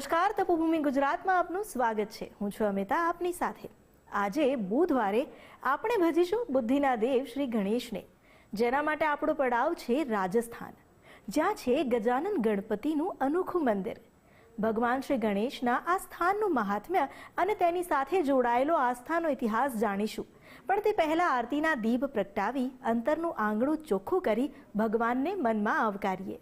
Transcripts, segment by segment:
નમસ્કાર, તપોભૂમિ ગુજરાતમાં આપનું સ્વાગત છે. હું છું અમિતા, આપની સાથે. આજે બુધવારે આપણે ભજીશું બુદ્ધિના દેવ શ્રી ગણેશને, જેના માટે આપણો પડાવ છે રાજસ્થાન, જ્યાં છે ગજાનન ગણપતિનું અનોખું મંદિર. ભગવાન શ્રી ગણેશના આ સ્થાનનું મહાત્મ્ય અને તેની સાથે જોડાયેલો આસ્થાનો ઇતિહાસ જાણીશું. પણ તે પહેલાં આરતીના દીપ પ્રગટાવી અંતરનું આંગણું ચોખ્ખું કરી ભગવાનને મનમાં આવકારીએ.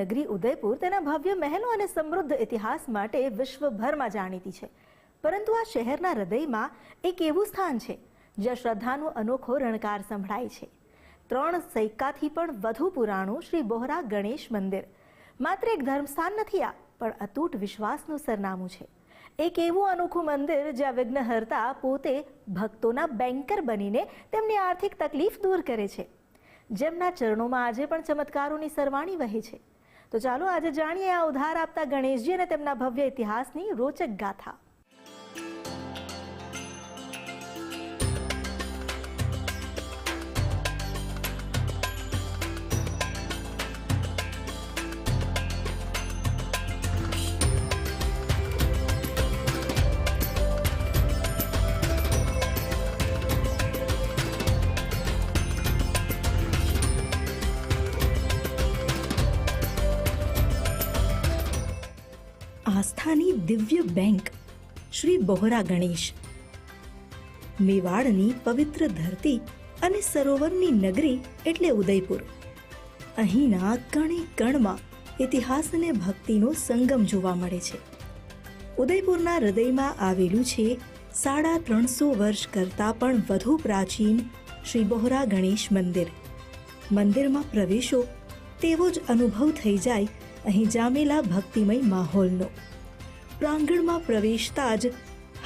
નગરી ઉદયપુર તેના ભવ્ય મહેલો અને સમૃદ્ધ ઇતિહાસ માટે વિશ્વભરમાં જાણીતી છે. પરંતુ આ શહેરના હૃદયમાં એક એવું સ્થાન છે, જ્યાં શ્રદ્ધાનો અનોખો રણકાર સંભળાય છે. ત્રણ સૈકાથી પણ વધુ પુરાણું શ્રી બોહરા ગણેશ મંદિર. માત્ર એક ધર્મસ્થાન નથી આ, પણ અતૂટ વિશ્વાસનું સરનામું છે. એક એવું અનોખું મંદિર જ્યાં વિઘ્નહર્તા પોતે ભક્તોના બેન્કર બનીને તેમની આર્થિક તકલીફ દૂર કરે છે. જેમના ચરણોમાં આજે પણ ચમત્કારોની સરવાણી વહે છે. તો ચાલો આજે જાણીએ આ ઉધાર આપતા ગણેશજી અને તેમના ભવ્ય ઇતિહાસની રોચક ગાથા. આસ્થાની દિવ્ય બેંક, શ્રી બોહરા ગણેશ. મેવાડની પવિત્ર ધરતી અને સરોવરની નગરી એટલે ઉદયપુર. અહીંના કણે કણમાં ઇતિહાસ અને ભક્તિનો સંગમ જોવા મળે છે. ઉદયપુરના હૃદયમાં આવેલું છે સાડા ત્રણસો વર્ષ કરતાં પણ વધુ પ્રાચીન શ્રી બોહરા ગણેશ મંદિર. મંદિરમાં પ્રવેશો તેવો જ અનુભવ થઈ જાય અહીં જામેલા ભક્તિમય માહોલનો. પ્રાંગણમાં પ્રવેશતા જ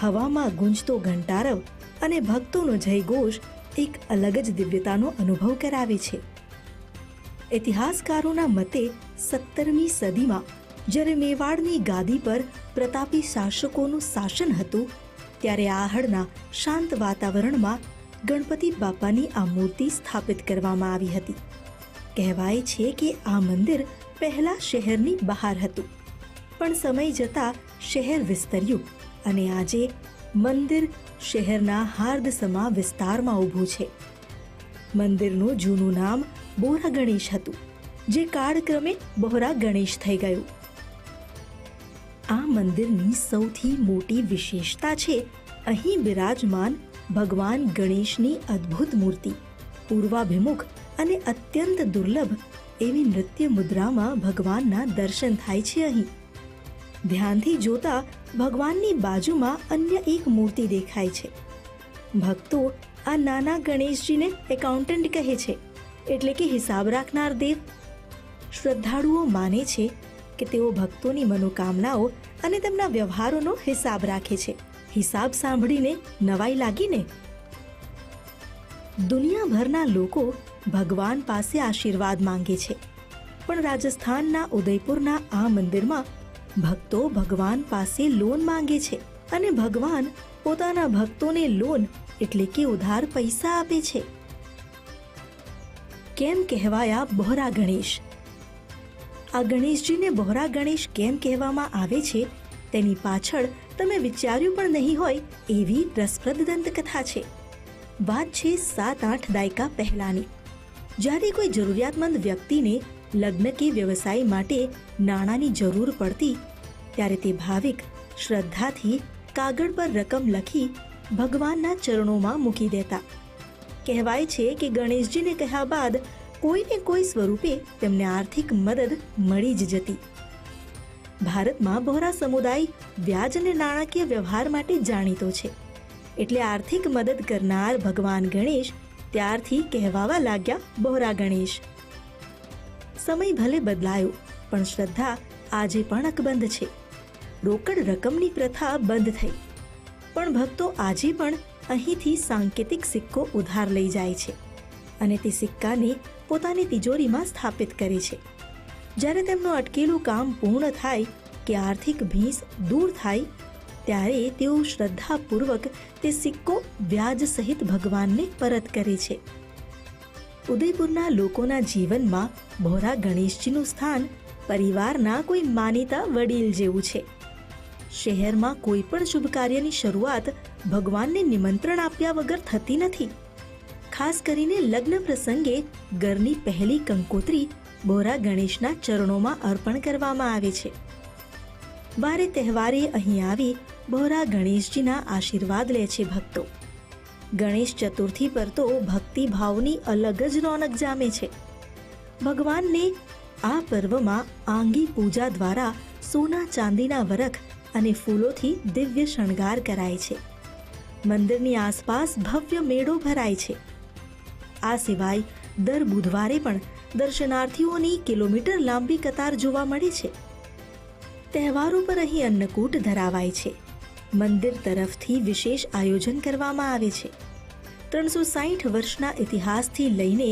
હવામાં ગુંજતો ઘંટારવ અને ભક્તોનો જયઘોષ એક અલગ જ દિવ્યતાનો અનુભવ કરાવે છે. ઇતિહાસકારોના મતે સત્તરમી સદીમાં જ્યારે મેવાડની ગાદી પર પ્રતાપી શાસકોનું શાસન હતું, ત્યારે આહળના શાંત વાતાવરણમાં ગણપતિ બાપાની આ મૂર્તિ સ્થાપિત કરવામાં આવી હતી. કહેવાય છે કે આ મંદિર પહેલા શહેરની બહાર હતું, પણ સમય જતાં શહેર વિસ્તર્યું અને આજે મંદિર શહેરના હાર્દસમા વિસ્તારમાં ઊભું છે. મંદિરનું જૂનું નામ બોરા ગણેશ હતું, જે કાળક્રમે બોહરા ગણેશ થઈ ગયું. આ મંદિરની સૌથી મોટી વિશેષતા છે અહીં બિરાજમાન ભગવાન ગણેશની અદ્ભુત મૂર્તિ, પૂર્વાભિમુખ અને અત્યંત દુર્લભ એવી નૃત્ય મુદ્રામાં ભગવાનના દર્શન થાય છે અહીં. ધ્યાનથી જોતા ભગવાનની બાજુમાં અન્ય એક મૂર્તિ દેખાય છે. ભક્તો આ નાના ગણેશજીને એકાઉન્ટન્ટ કહે છે, એટલે કે હિસાબ રાખનાર દેવ. શ્રદ્ધાળુઓ માને છે કે તેઓ ભક્તોની મનોકામનાઓ અને તેમના વ્યવહારોનો હિસાબ રાખે છે. હિસાબ સાંભળીને નવાઈ લાગીને. દુનિયાભરના લોકો ભગવાન પાસે આશીર્વાદ માંગે છે. પણ રાજસ્થાનના ઉદયપુરના આ મંદિરમાં ભક્તો ભગવાન પાસે લોન માંગે છે અને ભગવાન પોતાના ભક્તોને લોન એટલે કે ઉધાર પૈસા આપે છે. કેમ કહેવાયા બહોરા ગણેશ? આ ગણેશજીને બહોરા ગણેશ કેમ કહેવામાં આવે છે? તેની પાછળ તમે વિચાર્યું પણ નહીં હોય એવી રસપ્રદ દંતકથા છે. વાત છે સાત આઠ દાયકા પહેલાની. જ્યારે કોઈ જરૂરિયાતમંદ વ્યક્તિને લગ્ન કે વ્યવસાય માટે નાણાંની જરૂર પડતી, ત્યારે તે ભાવિક શ્રદ્ધાથી કાગળ પર રકમ લખી ભગવાનના ચરણોમાં મૂકી દેતા. કહેવાય છે કે ગણેશજીને કહ્યા બાદ કોઈને કોઈ સ્વરૂપે તેમને આર્થિક મદદ મળી જ જતી. ભારતમાં બહોરા સમુદાય વ્યાજ અને નાણાકીય વ્યવહાર માટે જાણીતો છે. એટલે આર્થિક મદદ કરનાર ભગવાન ગણેશ ત્યારથી કહેવાવા લાગ્યા બહોરા ગણેશ. સમય ભલે બદલાયો, પણ શ્રદ્ધા આજે પણ અકબંધ છે. રોકડ રકમની પ્રથા બંધ થઈ. પણ ભક્તો આજે પણ અહીંથી સાંકેતિક સિક્કો ઉધાર લઈ જાય છે અને તે સિક્કાને પોતાની તિજોરીમાં સ્થાપિત કરે છે. જ્યારે તેમનું અટકેલું કામ પૂર્ણ થાય, કે આર્થિક ભીંસ દૂર થાય, ત્યારે તેઓ શ્રદ્ધાપૂર્વક તે સિક્કો વ્યાજ સહિત ભગવાનને પરત કરે છે. ઉદયપુરના લોકોના જીવનમાં ભોરા ગણેશજીનું સ્થાન પરિવારના કોઈ માનીતા વડીલ જેવું છે. શહેરમાં કોઈ પણ શુભ કાર્યની શરૂઆત ભગવાનને નિમંત્રણ આપ્યા વગર થતી નથી. ખાસ કરીને લગ્ન પ્રસંગે ઘરની પહેલી કંકોત્રી બોરા ગણેશના ચરણોમાં અર્પણ કરવામાં આવે છે. વારે તહેવારે અહીં આવી બોરા ગણેશજીના આશીર્વાદ લે છે ભક્તો. ગણેશ ચતુર્થી પર તો ભક્તિ ભાવની અલગ જ રોનક જામે છે. ભગવાનને આ પર્વમાં આંગી પૂજા દ્વારા સોના ચાંદીના વરખ અને ફૂલોથી દિવ્ય શણગાર કરાય છે. મંદિરની આસપાસ ભવ્ય મેળો ભરાય છે. આ સિવાય દર બુધવારે પણ દર્શનાર્થીઓની કિલોમીટર લાંબી કતાર જોવા મળે છે. તહેવારો પર અહીં અન્નકૂટ ધરાવાય છે. મંદિર તરફથી વિશેષ આયોજન કરવામાં આવે છે. ત્રણસો સાહીઠ વર્ષના ઇતિહાસથી લઈને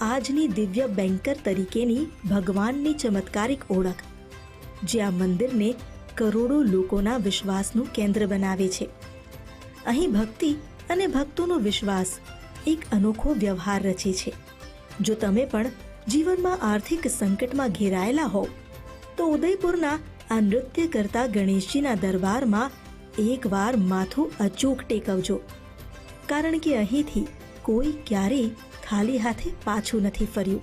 આજની દિવ્ય બેન્કર તરીકેની ભગવાનની ચમત્કારિક ઓળખ, જે આ મંદિરને કરોડો લોકોના વિશ્વાસનું કેન્દ્ર બનાવે છે. અહીં ભક્તિ અને ભક્તોનો વિશ્વાસ એક અનોખો વ્યવહાર રચે છે. જો તમે પણ જીવનમાં આર્થિક સંકટમાં ઘેરાયેલા હોવ, તો ઉદયપુરના આ નૃત્ય કરતા ગણેશજીના દરબારમાં એકવાર માથું અચૂક ટેકવજો. કારણ કે અહીંથી કોઈ ક્યારેય ખાલી હાથે પાછું નથી ફર્યું.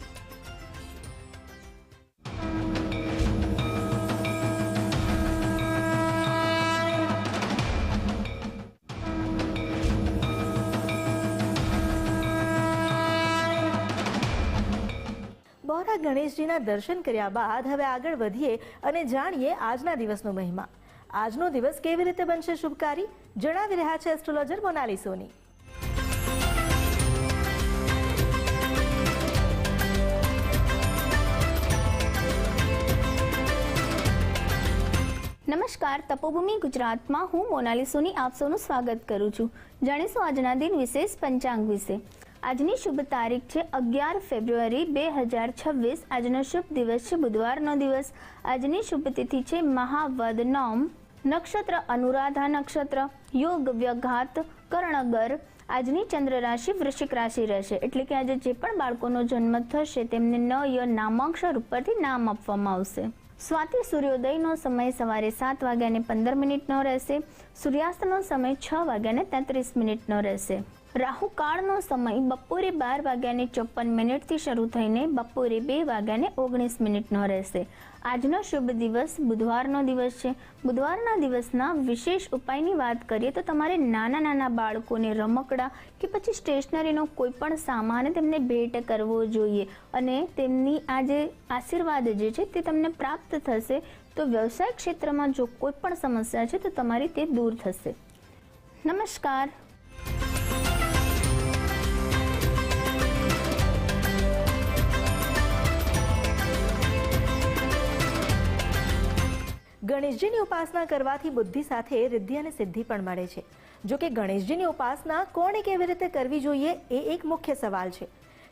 બોરા ગણેશજીના દર્શન કર્યા બાદ હવે આગળ વધીએ અને જાણીએ આજના દિવસનો મહિમા. આજનો દિવસ કેવી રીતે બનશે શુભકારી? જણાવી રહ્યા છે એસ્ટ્રોલોજર મોનાલી સોની. નમસ્કાર, તપોભૂમિ ગુજરાતમાં હું મોનાલી સોની આપ સૌનું સ્વાગત કરું છું. જાણીશું આજના દિન વિશેષ પંચાંગ વિશે. આજની શુભ તારીખ છે અગિયાર ફેબ્રુઆરી બે હજાર છવ્વીસ. આજનો શુભ દિવસ છે બુધવારનો દિવસ. આજની શુભ તિથિ છે મહાવદ નોમ નક્ષત્ર, અનુરાધા નક્ષત્ર, યોગ, વ્યઘાત, કર્ણગર, આજની ચંદ્ર રાશિ વૃશ્ચિક રાશિ રહેશે. એટલે કે આજે જે પણ બાળકોનો જન્મ થશે, તેમને ન ય નામાક્ષર ઉપરથી નામ આપવામાં આવશે. સ્વાતિ સૂર્યોદયનો સમય સવારે સાત વાગ્યાને પંદર મિનિટનો રહેશે. સૂર્યાસ્તનો સમય છ વાગ્યાને તેત્રીસ મિનિટનો રહેશે. રાહુકાળનો સમય બપોરે બાર વાગ્યાને ચોપન મિનિટથી શરૂ થઈને બપોરે બે વાગ્યાને ઓગણીસ મિનિટનો રહેશે. આજનો શુભ દિવસ બુધવારનો દિવસ છે. બુધવારના દિવસના વિશેષ ઉપાયની વાત કરીએ તો તમારે નાના નાના બાળકોને રમકડા કે પછી સ્ટેશનરીનો કોઈ પણ સામાન તેમને ભેટ કરવો જોઈએ અને તેમની આ જે આશીર્વાદ જે છે તે તમને પ્રાપ્ત થશે. તો વ્યવસાય ક્ષેત્રમાં જો કોઈ પણ સમસ્યા છે તો તમારી તે દૂર થશે. નમસ્કાર. ગણેશજીની ઉપાસના કરવાથી બુદ્ધિ સાથે રિદ્ધિ અને સિદ્ધિ પણ મળે છે. જો કે ગણેશજીની ઉપાસના કોણે કેવી રીતે કરવી જોઈએ એ એક મુખ્ય સવાલ છે.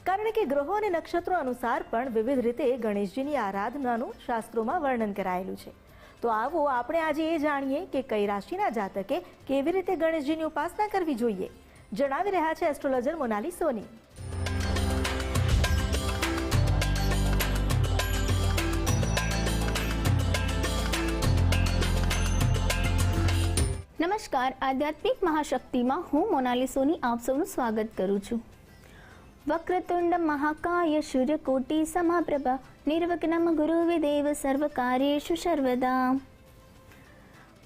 કારણ કે ગ્રહો અને નક્ષત્રો અનુસાર પણ વિવિધ રીતે ગણેશજીની આરાધનાનું શાસ્ત્રોમાં વર્ણન કરાયેલું છે. તો આવો આપણે આજે એ જાણીએ કે કઈ રાશિના જાતકે કેવી રીતે ગણેશજીની ઉપાસના કરવી જોઈએ. જણાવી રહ્યા છે એસ્ટ્રોલોજર મોનાલી સોની નમસ્કાર. આધ્યાત્મિક મહાશક્તિમાં હું મોનાલી સોની આપ સૌનું સ્વાગત કરું છું. વક્રતુંડ મહાકાય સૂર્યકોટી સમાપ્રભા. નિર્વગ્નમ ગુરુ વિદેવ સર્વ કાર્યેશુ સર્વદા.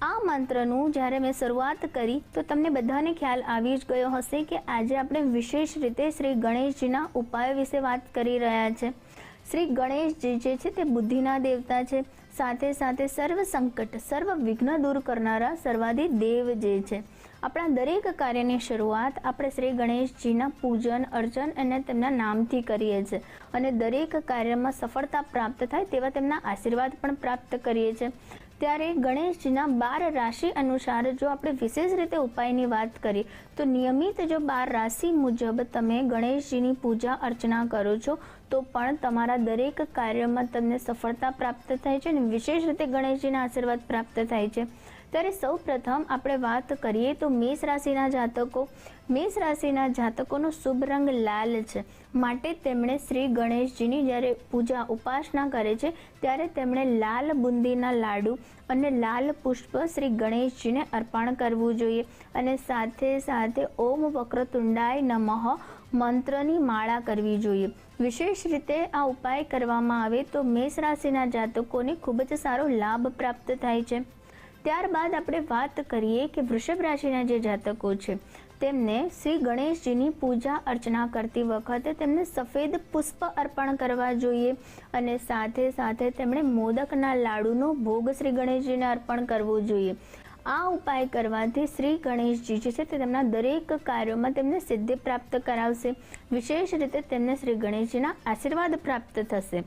આ મંત્રનું જ્યારે મેં શરૂઆત કરી, તો તમને બધાને ખ્યાલ આવી જ ગયો હશે કે આજે આપણે વિશેષ રીતે શ્રી ગણેશજીના ઉપાયો વિશે વાત કરી રહ્યા છે. શ્રી ગણેશજી જે છે તે બુદ્ધિના દેવતા છે. સાથે સાથે સર્વ સંકટ, સર્વ વિઘ્ન દૂર કરનારા સર્વાધિ દેવ જે છે. આપણા દરેક કાર્યની શરૂઆત આપણે શ્રી ગણેશજીના પૂજન, અર્ચન અને તેમના નામથી કરીએ છીએ અને દરેક કાર્યમાં સફળતા પ્રાપ્ત થાય તેવા તેમના આશીર્વાદ પણ પ્રાપ્ત કરીએ છીએ ત્યારે ગણેશજીના બાર રાશિ અનુસાર જો આપણે વિશેષ રીતે ઉપાયની વાત કરીએ, તો નિયમિત જો બાર રાશિ મુજબ તમે ગણેશજીની પૂજા અર્ચના કરો છો તો પણ તમારા દરેક કાર્યમાં તમને સફળતા પ્રાપ્ત થાય છે અને વિશેષ રીતે ગણેશજીના આશીર્વાદ પ્રાપ્ત થાય છે. ત્યારે સૌ પ્રથમ આપણે વાત કરીએ તો મેષ રાશિના જાતકો. મેષ રાશિના જાતકોનો શુભ રંગ લાલ છે. માટે તેમણે શ્રી ગણેશજીની જ્યારે પૂજા ઉપાસના કરે છે, ત્યારે તેમણે લાલ બુંદીના લાડુ અને લાલ પુષ્પ શ્રી ગણેશજીને અર્પણ કરવું જોઈએ. અને સાથે સાથે ઓમ વક્રતુંડાય નમઃ મંત્રની માળા કરવી જોઈએ. વિશેષ રીતે આ ઉપાય કરવામાં આવે તો મેષ રાશિના જાતકોને ખૂબ જ સારો લાભ પ્રાપ્ત થાય છે. ત્યારબાદ આપણે વાત કરીએ કે વૃષભ રાશિના જે જાતકો છે, તેમને શ્રી ગણેશજીની પૂજા અર્ચના કરતી વખતે તેમને સફેદ પુષ્પ અર્પણ કરવા જોઈએ અને સાથે સાથે તેમણે મોદકના લાડુનો ભોગ શ્રી ગણેશજીને અર્પણ કરવો જોઈએ. આ ઉપાય કરવાથી શ્રી ગણેશજી જે છે તે તેમના દરેક કાર્યોમાં તેમને સિદ્ધિ પ્રાપ્ત કરાવશે. વિશેષ રીતે તેમને શ્રી ગણેશજીના આશીર્વાદ પ્રાપ્ત થશે.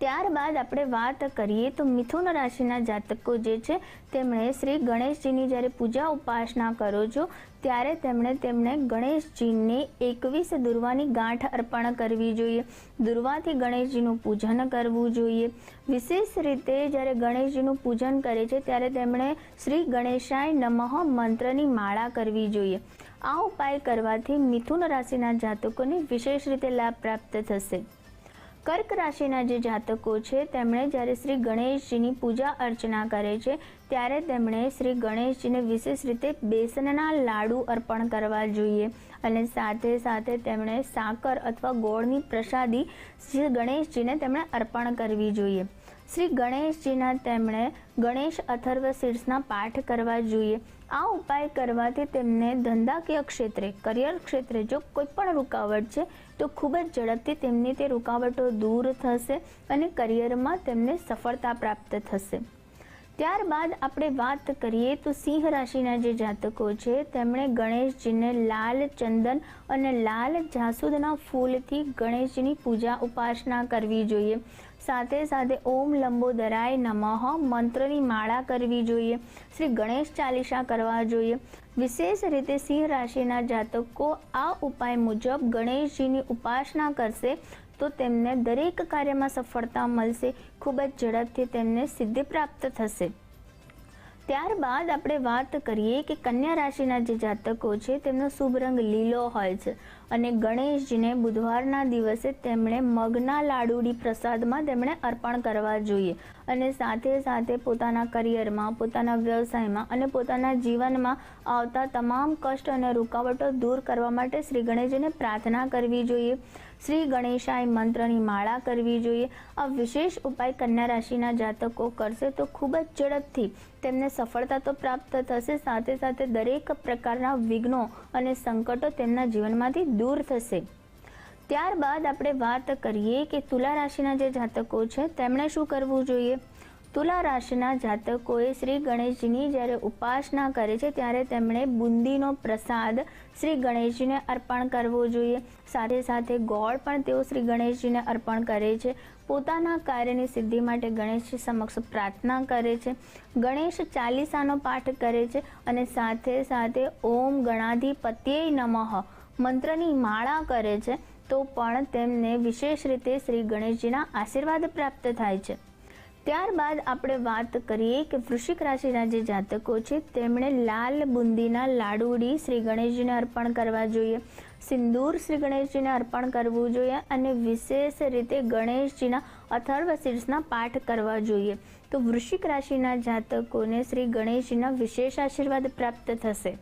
ત્યારબાદ આપણે વાત કરીએ તો મિથુન રાશિના જાતકો જે છે, તેમણે શ્રી ગણેશજીની જ્યારે પૂજા ઉપાસના કરો છો, ત્યારે તેમણે તેમણે ગણેશજીને એકવીસ દુર્વાની ગાંઠ અર્પણ કરવી જોઈએ. દુર્વાથી ગણેશજીનું પૂજન કરવું જોઈએ. વિશેષ રીતે જ્યારે ગણેશજીનું પૂજન કરે છે, ત્યારે તેમણે શ્રી ગણેશાય નમઃ મંત્રની માળા કરવી જોઈએ. આ ઉપાય કરવાથી મિથુન રાશિના જાતકોને વિશેષ રીતે લાભ પ્રાપ્ત થશે. કર્ક રાશિના જે જાતકો છે, તેમણે જ્યારે શ્રી ગણેશજીની પૂજા અર્ચના કરે છે, ત્યારે તેમણે શ્રી ગણેશજીને વિશેષ રીતે બેસનના લાડુ અર્પણ કરવા જોઈએ. અને સાથે સાથે તેમણે સાકર અથવા ગોળની પ્રસાદી શ્રી ગણેશજીને તેમણે અર્પણ કરવી જોઈએ. શ્રી ગણેશજીના તેમણે ગણેશ અથર્વ શીર્ષના પાઠ કરવા જોઈએ. આ ઉપાય કરવાથી તેમને ધંધાકીય ક્ષેત્રે, કરિયર ક્ષેત્રે જો કોઈ પણ રૂકાવટ છે, તો ખૂબ જ ઝડપથી તેમની તે રૂકાવટો દૂર થશે અને કરિયરમાં તેમને સફળતા પ્રાપ્ત થશે. ત્યારબાદ આપણે વાત કરીએ તો સિંહ રાશિના જે જાતકો છે, તેમણે ગણેશજીને લાલ ચંદન અને લાલ જાસૂદના ફૂલથી ગણેશજીની પૂજા ઉપાસના કરવી જોઈએ. સાથે સાથે ઓમ લંબોદરાય નમઃ મંત્રની માળા કરવી જોઈએ. શ્રી ગણેશ ચાલીસા કરવા જોઈએ. વિશેષ રીતે સિંહ રાશિના જાતકો આ ઉપાય મુજબ ગણેશજીની ઉપાસના કરશે. તો તેમને દરેક કાર્યમાં સફળતા મળશે, ખૂબ જ ઝડપથી તેમને સિદ્ધિ પ્રાપ્ત થશે. ત્યારબાદ આપણે વાત કરીએ કે કન્યા રાશિના જે જાતકો છે, તેમનો શુભ રંગ લીલો હોય છે અને ગણેશજીને બુધવારના દિવસે તેમણે મગના લાડુડી પ્રસાદમાં તેમણે અર્પણ કરવા જોઈએ અને સાથે સાથે પોતાના કરિયરમાં, પોતાના વ્યવસાયમાં અને પોતાના જીવનમાં આવતા તમામ કષ્ટ અને રૂકાવટો દૂર કરવા માટે શ્રી ગણેશજીને પ્રાર્થના કરવી જોઈએ. શ્રી ગણેશાય મંત્રની માળા કરવી જોઈએ. આ વિશેષ ઉપાય કન્યા રાશિના જાતકો કરશે તો ખૂબ જ ઝડપથી તેમને સફળતા તો પ્રાપ્ત થશે, સાથે સાથે દરેક પ્રકારના વિઘ્નો અને સંકટો તેમના જીવનમાંથી દૂર થશે. ત્યારબાદ આપણે વાત કરીએ કે તુલા રાશિના જે જાતકો છે, તેમણે શું કરવું જોઈએ? તુલા રાશિના જાતકોએ શ્રી ગણેશજીની જ્યારે ઉપાસના કરે છે, ત્યારે તેમણે બુંદીનો પ્રસાદ શ્રી ગણેશજીને અર્પણ કરવો જોઈએ. સાથે સાથે ગોળ પણ તેઓ શ્રી ગણેશજીને અર્પણ કરે છે. પોતાના કાર્યની સિદ્ધિ માટે ગણેશજી સમક્ષ પ્રાર્થના કરે છે. ગણેશ ચાલીસાનો પાઠ કરે છે અને સાથે સાથે ઓમ ગણાધિપત્યે નમઃ મંત્રની માળા કરે છે, તો પણ તેમને વિશેષ રીતે શ્રી ગણેશજીના આશીર્વાદ પ્રાપ્ત થાય છે. ત્યારબાદ આપણે વાત કરીએ કે વૃશ્ચિક રાશિના જે જાતકો છે, તેમણે લાલ બુંદીના લાડુડી શ્રી ગણેશજીને અર્પણ કરવા જોઈએ. સિંદૂર શ્રી ગણેશજીને અર્પણ કરવું જોઈએ અને વિશેષ રીતે ગણેશજીના અથર્વ શીર્ષના પાઠ કરવા જોઈએ. તો વૃશ્ચિક રાશિના જાતકોને શ્રી ગણેશજીના વિશેષ આશીર્વાદ પ્રાપ્ત થશે.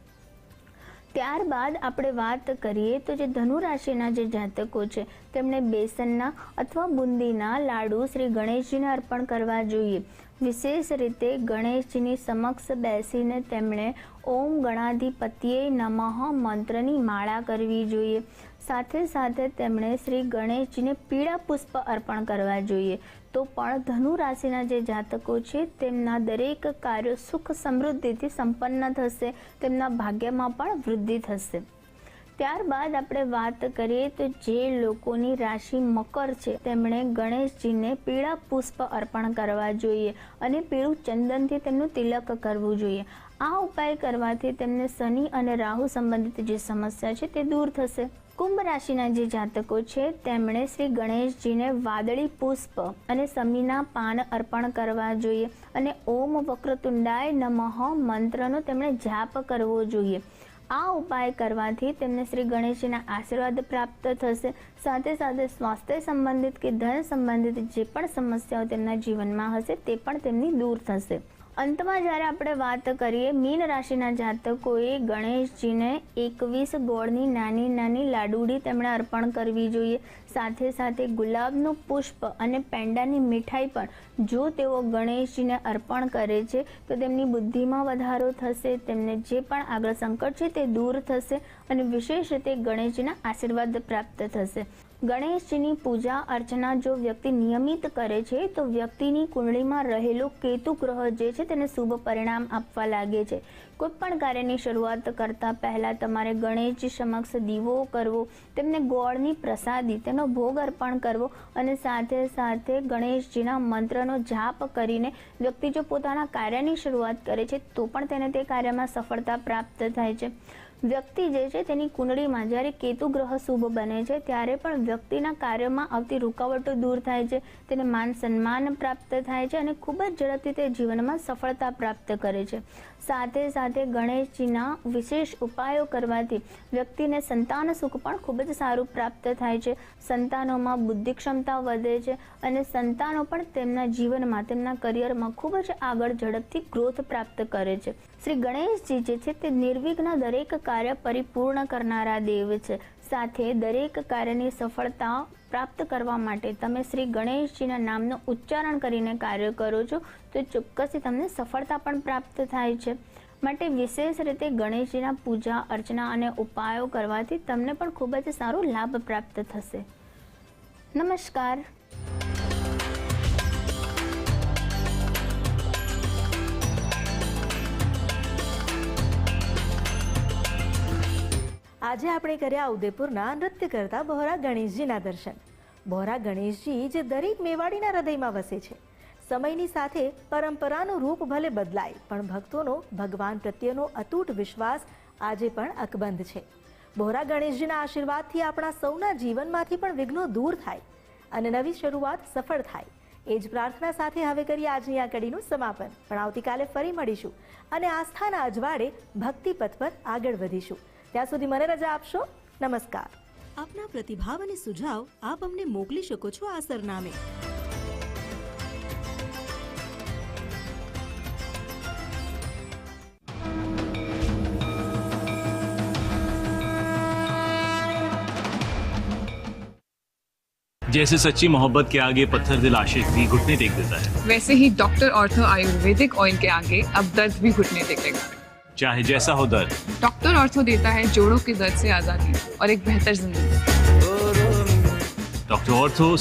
ત્યારબાદ આપણે વાત કરીએ તો જે ધનુ રાશિના જે જાતકો છે તેમણે બેસનના અથવા બુંદીના લાડુ શ્રી ગણેશજીને અર્પણ કરવા જોઈએ. વિશેષ રીતે ગણેશજીની સમક્ષ બેસીને તેમણે ઓમ ગણાધિપત્યે નમઃ મંત્રની માળા કરવી જોઈએ. સાથે સાથે તેમણે શ્રી ગણેશજીને પીળા પુષ્પ અર્પણ કરવા જોઈએ. તો પણ ધનુ રાશિના જે જાતકો છે, તેમના દરેક કાર્યો સુખ સમૃદ્ધિથી સંપન્ન થશે, તેમના ભાગ્યમાં પણ વૃદ્ધિ થશે. ત્યારબાદ આપણે વાત કરીએ તો જે લોકોની રાશિ મકર છે, તેમણે ગણેશજીને પીળા પુષ્પ અર્પણ કરવા જોઈએ અને પીળું ચંદનથી તેમનું તિલક કરવું જોઈએ. આ ઉપાય કરવાથી તેમને શનિ અને રાહુ સંબંધિત જે સમસ્યા છે, તે દૂર થશે. કુંભ રાશિના જે જાતકો છે, તેમણે શ્રી ગણેશજીને વાદળી પુષ્પ અને સમીના પાન અર્પણ કરવા જોઈએ અને ઓમ વક્રતુંડાય નમઃ મંત્રનો તેમણે જાપ કરવો જોઈએ. આ ઉપાય કરવાથી તેમને શ્રી ગણેશજીના આશીર્વાદ પ્રાપ્ત થશે. સાથે સાથે સ્વાસ્થ્ય સંબંધિત કે ધન સંબંધિત જે પણ સમસ્યાઓ તેમના જીવનમાં હશે, તે પણ તેમની દૂર થશે. અંતમાં જ્યારે આપણે વાત કરીએ, મીન રાશિના જાતકોએ ગણેશજીને એકવીસ ગોળની નાની નાની લાડુડી તેમણે અર્પણ કરવી જોઈએ. સાથે સાથે ગુલાબનું પુષ્પ અને પેંડાની મીઠાઈ પણ જો તેઓ ગણેશજીને અર્પણ કરે છે, તો તેમની બુદ્ધિમાં વધારો થશે, તેમને જે પણ આગળ સંકટ છે તે દૂર થશે અને વિશેષ રીતે ગણેશજીના આશીર્વાદ પ્રાપ્ત થશે. ગણેશજીની પૂજા અર્ચના જો વ્યક્તિ નિયમિત કરે છે, તો વ્યક્તિની કુંડળીમાં રહેલો કેતુ ગ્રહ જે છે તેને શુભ પરિણામ આપવા લાગે છે. કોઈ પણ કાર્યની શરૂઆત કરતા પહેલા તમારે ગણેશજી સમક્ષ દીવો કરવો, તેમને ગોળની પ્રસાદી, તેનો ભોગ અર્પણ કરવો અને સાથે સાથે ગણેશજીના મંત્રનો જાપ કરીને વ્યક્તિ જો પોતાના કાર્યની શરૂઆત કરે છે, તો પણ તેને તે કાર્યમાં સફળતા પ્રાપ્ત થાય છે. વ્યક્તિ જે છે તેની કુંડળીમાં જ્યારે કેતુ ગ્રહ શુભ બને છે, ત્યારે પણ વ્યક્તિના કાર્યમાં આવતી રૂકાવટો દૂર થાય છે, તેને માન સન્માન પ્રાપ્ત થાય છે અને ખૂબ જ ઝડપથી તે જીવનમાં સફળતા પ્રાપ્ત કરે છે. સાથે સાથે ગણેશજીના વિશેષ ઉપાયો કરવાથી વ્યક્તિને સંતાન સુખ પણ ખૂબ જ સારું પ્રાપ્ત થાય છે. સંતાનોમાં બુદ્ધિ ક્ષમતા વધે છે અને સંતાનો પણ તેમના જીવનમાં, તેમના કરિયરમાં ખૂબ જ આગળ ઝડપથી ગ્રોથ પ્રાપ્ત કરે છે. શ્રી ગણેશજી જે છે તે નિર્વિઘ્ન દરેક કાર્ય પરિપૂર્ણ કરનારા દેવ છે. સાથે દરેક કાર્યની સફળતા પ્રાપ્ત કરવા માટે તમે શ્રી ગણેશજીના નામનું ઉચ્ચારણ કરીને કાર્ય કરો છો, તો ચોક્કસથી તમને સફળતા પણ પ્રાપ્ત થાય છે. માટે વિશેષ રીતે ગણેશજીના પૂજા, અર્ચના અને ઉપાયો કરવાથી તમને પણ ખૂબ જ સારો લાભ પ્રાપ્ત થશે. નમસ્કાર. આજે આપણે કર્યા ઉદયપુરના નૃત્ય કરતા બહોરા ગણેશજીના દર્શન. બહોરા ગણેશજી જે દરેક મેવાડીના હૃદયમાં વસે છે. સમયની સાથે પરંપરાનું રૂપ ભલે બદલાય, પણ ભક્તોનો, ભગવાન પ્રત્યેનો અતૂટ વિશ્વાસ આજે પણ અકબંધ છે. બહોરા ગણેશજીના આશીર્વાદથી આપણા સૌના જીવનમાંથી પણ વિઘ્નો દૂર થાય અને નવી શરૂઆત સફળ થાય. એ જ પ્રાર્થના સાથે હવે કરીએ આજની આ કડીનું સમાપન. પણ આવતીકાલે ફરી મળીશું અને આસ્થાના અજવાળે ભક્તિ પથ પર આગળ વધીશું. ત્યાં સુધી મને રજા આપશો નમસ્કાર આપના પ્રતિભાવ અને સુઝાવ આપ અમને મોકલી શકો છો આ સરનામે जैसे सच्ची मोहब्बत के आगे पत्थर दिल आशिक भी घुटने टेक देता है वैसे ही डॉक्टर ऑर्थो आयुर्वेदिक ऑयल के आगे अब दर्द भी घुटने टेकेगा चाहे जैसा हो दर्द डॉक्टर ऑर्थो देता है जोड़ों के दर्द से आजादी और एक बेहतर जिंदगी डॉक्टर ऑर्थो